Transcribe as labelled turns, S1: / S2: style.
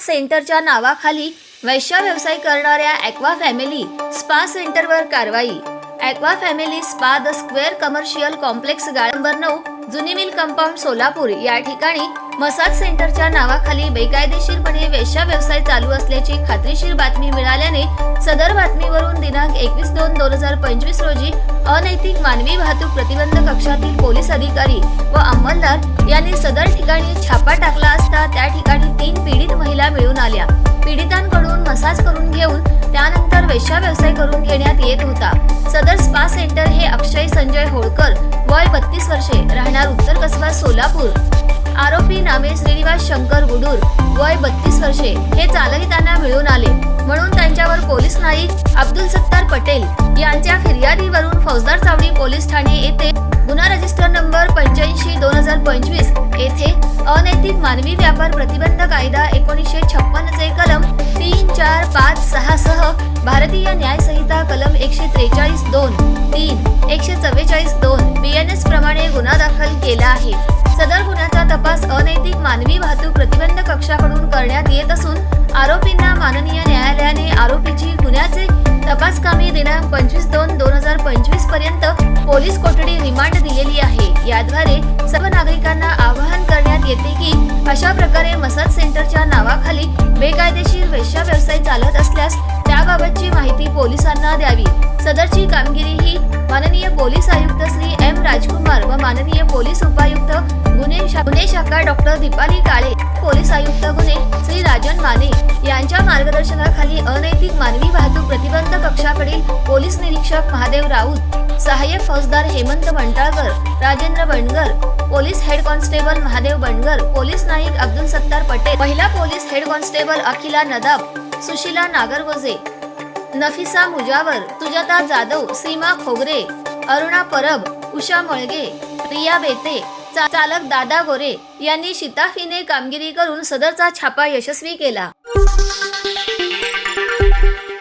S1: सेंटरच्या नावाखाली वैश्य व्यवसाय करणाऱ्या ॲक्वा फॅमिली स्पा सेंटरवर कारवाई. Aqua family spa the square commercial complex गाळा नंबर नऊ जुनी मिल कंपाऊंड सोलापूर या ठिकाणी मसाज सेंटरच्या नावाखाली बेकायदेशीरपणे वेश्या व्यवसाय चालू असल्याची खात्रीशीर बातमी मिळाल्याने सदर बातमीवरून दिनांक एकवीस दोन दोन हजार पंचवीस रोजी अनैतिक मानवी वाहतूक प्रतिबंध कक्षातील पोलीस अधिकारी व अंमलदार यांनी सदर ठिकाणी छापा टाकला असता त्या ठिकाणी वेश्या व्यवसाय करून घेण्यात येत होता. सदर स्पा सेंटर हे अक्षय संजय होळकर वय बत्तीस वर्षे राहणार उत्तर कसबा सोलापूर. आरोपी नामे श्रीनिवास शंकर गुडूर वय बत्तीस वर्षे हे चालविताना मिळून आले. म्हणून त्यांच्यावर पोलीस नाईक अब्दुल सत्तार पटेल यांच्या फिर्यादीवरून फौजदार चावडी पोलीस ठाणे येथे गुन्हा रजिस्टर नंबर पंच्याऐंशी दोन हजार पंचवीस येथे अनैतिक मानवी व्यापार प्रतिबंध कायदा एकोणीसशे छप्पनचे कलम तीन चार पाच सहा सह भारतीय न्याय संहिता कलम एकशे त्रेचाळीस दोन तीन एकशे चव्वेचाळीस दोन बी एन एस प्रमाणे गुन्हा दाखल केला आहे. सदर गुन्ह्याचा तपास अनैतिक मानवी वाहतूक प्रतिबंध कक्षाकडून करण्यात येत असून आरोपींना माननीय न्यायालयाने आरोपीची गुन्ह्याचे तपास कामी दिनांक पंचवीस दोन दोन हजार पंचवीसपर्यंत पोलीस कोठडी रिमांड दिलेली आहे. याद्वारे येते की अशा प्रकारे मसाज सेंटरच्या नावाखाली बेकायदेशीर वेश्या व्यवसाय चालत असल्यास त्याबाबतची माहिती पोलिसांना द्यावी. सदरची कामगिरी ही माननीय पोलीस आयुक्त श्री एम राजकुमार व माननीय पोलीस उपायुक्त गुन्हे गुन्हे शाखा डॉक्टर दीपाली काळे पोलीस आयुक्त गुन्हे श्री राजन माने मार्गदर्शनाखाली अनैतिक मानवी वाहतूक प्रतिबंध कक्षाकडील पोलीस निरीक्षक महादेव राऊत सहाय्यक फौजदार Hemant Mantalkar Rajendra Bandgar police head constable Mahadev Bandgar police Naik Abdul Sattar Patel महिला police head constable Akhila Nadab Sushila Nagargoje Nafisa Mujawar Sujata Jadhav Seema Khogre Aruna Parab Usha Malge Priya Bete चालक दादा गोरे यांनी शिताफीने कामगिरी करून सदरचा छापा यशस्वी केला.